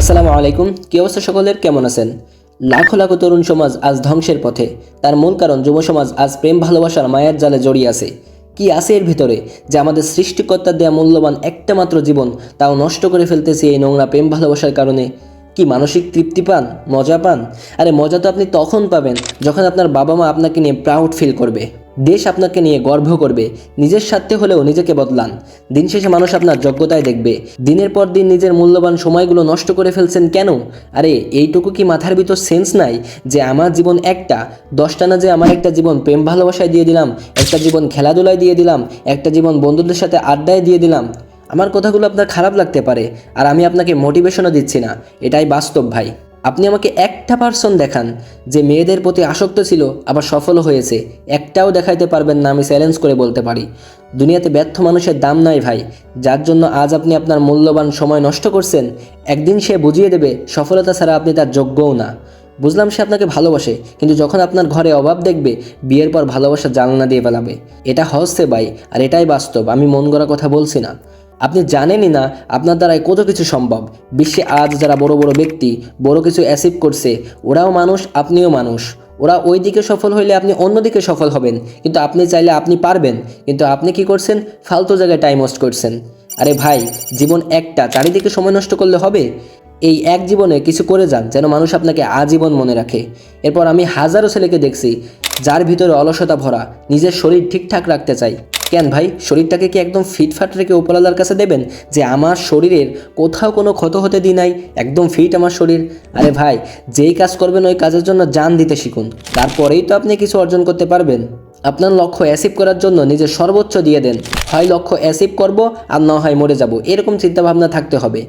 আসসালামু আলাইকুম। কি অবস্থা সকলের? কেমন আছেন? লাখো লাখো তরুণ সমাজ আজ ধ্বংসের পথে। তার মূল কারণ যুব সমাজ আজ প্রেম, ভালোবাসার মায়ার জালে জড়িয়ে আছে। কি আছে এর ভিতরে যে আমাদের সৃষ্টিকর্তার দেয়া মূল্যবান একটা মাত্র জীবন তাও নষ্ট করে ফেলতেছে এই নোংরা প্রেম, ভালোবাসার কারণে? কি মানসিক তৃপ্তি পান? মজা পান? আরে মজা তো আপনি তখন পাবেন যখন আপনার বাবা মা আপনাকে নিয়ে প্রাউড ফিল করবে। দেশ আপনাকে নিয়ে গর্ব করবে। নিজের স্বার্থে হলেও নিজেকে বদলান। দিন শেষে মানুষ আপনার যোগ্যতায় দেখবে। দিনের পর দিন নিজের মূল্যবান সময়গুলো নষ্ট করে ফেলছেন কেন? আরে এইটুকু কি মাথার ভিতর সেন্স নাই যে আমার জীবন একটা? দশটা না যে আমার একটা জীবন প্রেম ভালোবাসায় দিয়ে দিলাম, একটা জীবন খেলাধুলায় দিয়ে দিলাম, একটা জীবন বন্ধুদের সাথে আড্ডায় দিয়ে দিলাম? আমার কথাগুলো আপনার খারাপ লাগতে পারে আর আমি আপনাকে মোটিভেশনও দিচ্ছি না। এটাই বাস্তব ভাই। আপনি আমাকে একটা পার্সন দেখান যে মেয়েদের প্রতি আসক্ত ছিল, আবার সফল হয়েছে। একটাও দেখাইতে পারবেন না, আমি চ্যালেঞ্জ করে বলতে পারি। দুনিয়াতে ব্যর্থ মানুষের দাম নাই ভাই। যার জন্য আজ আপনি আপনার মূল্যবান সময় নষ্ট করছেন, একদিন সে বুঝিয়ে দেবে, সফলতা ছাড়া আপনি তার যোগ্যও না। বুঝলাম সে আপনাকে ভালোবাসে, কিন্তু যখন আপনার ঘরে অভাব দেখবে, বিয়ের পর ভালোবাসা জানলা দিয়ে ফেলাবে। এটা হচ্ছে ভাই, আর এটাই বাস্তব, আমি মন গড়া কথা বলছি না। আপনি জানেনই না আপনার দ্বারাই কত কিছু সম্ভব। বিশ্বে আজ যারা বড় বড় ব্যক্তি, বড় কিছু অ্যাচিভ করছে, ওরাও মানুষ, আপনিও মানুষ। ওরা ওই দিকে সফল হইলে আপনি অন্যদিকে সফল হবেন। কিন্তু আপনি চাইলে আপনি পারবেন। কিন্তু আপনি কি করছেন? ফালতু জায়গায় টাইম ওয়েস্ট করছেন। আরে ভাই, জীবন একটা, চারিদিকে সময় নষ্ট করলে হবে? এই এক জীবনে কিছু করে যান যেন মানুষ আপনাকে আজীবন মনে রাখে। এরপর আমি হাজারো ছেলেকে দেখছি, যার ভিতরে অলসতা ভরা, নিজের শরীর ঠিকঠাক রাখতে চাই। কেন ভাই? শরীরটাকে কি একদম ফিটফাট রেখে উপরওয়ালার কাছে দেবেন? যে আমার শরীরের কোথাও কোনো ক্ষত হতে দিই নাই, একদম ফিট আমার শরীর। আরে ভাই, যেই কাজ করবেন ওই কাজের জন্য জান দিতে শিখুন। তারপরেই তো আপনি কিছু অর্জন করতে পারবেন। আপনার লক্ষ্য অ্যাসিভ করার জন্য নিজের সর্বোচ্চ দিয়ে দেন। হয় লক্ষ্য অ্যাসিভ করব আর না হয় মরে যাব, এরকম চিন্তাভাবনা থাকতে হবে।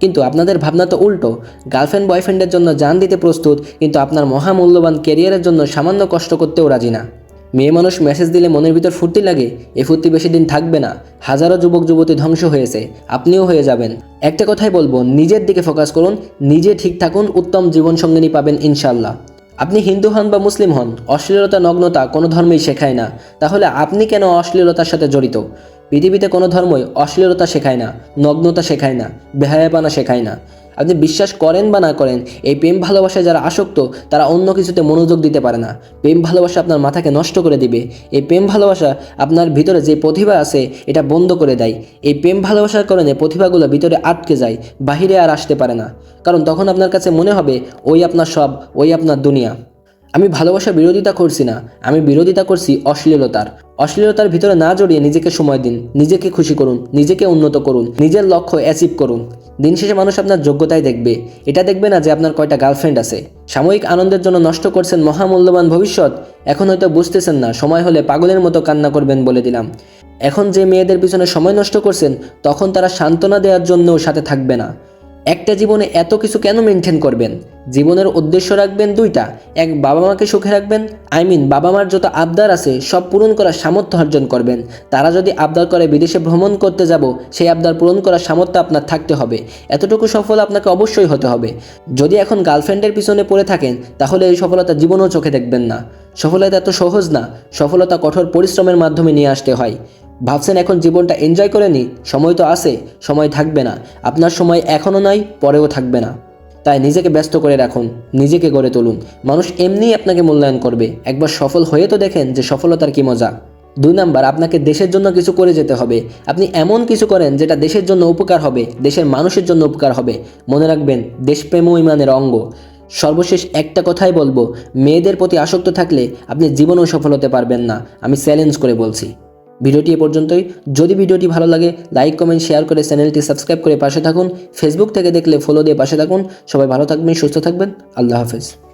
কিন্তু আপনাদের ভাবনা তো উল্টো। গার্লফ্রেন্ড, বয়ফ্রেন্ডের জন্য জান দিতে প্রস্তুত, কিন্তু আপনার মহামূল্যবান ক্যারিয়ারের জন্য সামান্য কষ্ট করতেও রাজি না। মেয়ে মানুষ মেসেজ দিলে মনের ভিতর ফুর্তি লাগে এই ফুর্তি বেশি দিন থাকবে না। হাজারো যুবক যুবতী ধ্বংস হয়েছে, আপনিও হয়ে যাবেন। একটা কথাই বলব, নিজের দিকে ফোকাস করুন, নিজে ঠিক থাকুন, উত্তম জীবনসঙ্গিনী পাবেন ইনশাল্লাহ আপনি হিন্দু হন বা মুসলিম হন, অশ্লীলতা, নগ্নতা কোনো ধর্মেই শেখায় না। তাহলে আপনি কেন অশ্লীলতার সাথে জড়িত? পৃথিবীতে কোনো ধর্মই অশ্লীলতা শেখায় না, নগ্নতা শেখায় না, বেহায়াপানা শেখায় না। আপনি বিশ্বাস করেন বা না করেন, এই প্রেম ভালোবাসায় যারা আসক্ত, তারা অন্য কিছুতে মনোযোগ দিতে পারে না। প্রেম ভালোবাসা আপনার মাথাকে নষ্ট করে দিবে। এই প্রেম ভালোবাসা আপনার ভিতরে যে প্রতিভা আছে, এটা বন্ধ করে দেয়। এই প্রেম ভালোবাসার কারণে প্রতিভাগুলো ভিতরে আটকে যায়, বাহিরে আর আসতে পারে না। কারণ তখন আপনার কাছে মনে হবে, ওই আপনার সব, ওই আপনার দুনিয়া। আমি ভালোবাসার বিরোধিতা করছি না, আমি বিরোধিতা করছি অশ্লীলতার। অশ্লীলতার ভিতরে না জড়িয়ে নিজেকে সময় দিন, নিজেকে খুশি করুন, নিজেকে উন্নত করুন, নিজের লক্ষ্য অ্যাচিভ করুন। দিন শেষে মানুষ আপনার যোগ্যতাই দেখবে। এটা দেখবে না যে আপনার কয়টা গার্লফ্রেন্ড আছে। সাময়িক আনন্দের জন্য নষ্ট করছেন মহামূল্যবান ভবিষ্যৎ। এখন হয়তো বুঝতেছেন না, সময় হলে পাগলের মতো কান্না করবেন বলে দিলাম। এখন যে মেয়েদের পিছনে সময় নষ্ট করছেন, তখন তারা সান্ত্বনা দেওয়ার জন্যও সাথে থাকবে না। একটা জীবনে এত কিছু কেন মেনটেন করবেন? জীবনের উদ্দেশ্য রাখবেন দুইটা। এক বাবা মাকে সুখে রাখবেন। আই মিন বাবা মার যত আবদার আছে, সব পূরণ করার সামর্থ্য অর্জন করবেন। তারা যদি আবদার করে, বিদেশে ভ্রমণ করতে যাব, সেই আবদার পূরণ করার সামর্থ্য আপনার থাকতে হবে। এতটুকু সফল আপনাকে অবশ্যই হতে হবে। যদি এখন গার্লফ্রেন্ডের পিছনে পড়ে থাকেন, তাহলে এই সফলতা জীবনেও চোখে দেখবেন না। সফলতা এত সহজ না। সফলতা কঠোর পরিশ্রমের মাধ্যমে নিয়ে আসতে হয়। ভাবছেন এখন জীবনটা এনজয় করে নি, সময় তো আছে, সময় থাকবে না। আপনার সময় এখনও নাই, পরেও থাকবে না। তাই নিজেকে ব্যস্ত করে রাখুন, নিজেকে গড়ে তুলুন। মানুষ এমনিই আপনাকে মূল্যায়ন করবে। একবার সফল হয়ে তো দেখেন যে সফলতার কি মজা। দুই নাম্বার, আপনাকে দেশের জন্য কিছু করে যেতে হবে। আপনি এমন কিছু করেন যেটা দেশের জন্য উপকার হবে, দেশের মানুষের জন্য উপকার হবে। মনে রাখবেন দেশপ্রেম ইমানের অঙ্গ। সর্বশেষ একটা কথাই বলব, মেয়েদের প্রতি আসক্ত থাকলে আপনি জীবনেও সফল হতে পারবেন না। আমি চ্যালেঞ্জ করে বলছি। ভিডিওটি এ পর্যন্তই। যদি ভিডিওটি ভালো লাগে লাইক কমেন্ট শেয়ার করে চ্যানেলটি সাবস্ক্রাইব করে পাশে থাকুন। ফেসবুক থেকে দেখলে ফলো দিয়ে পাশে থাকুন। সবাই ভালো থাকবেন, সুস্থ থাকবেন। আল্লাহ হাফেজ।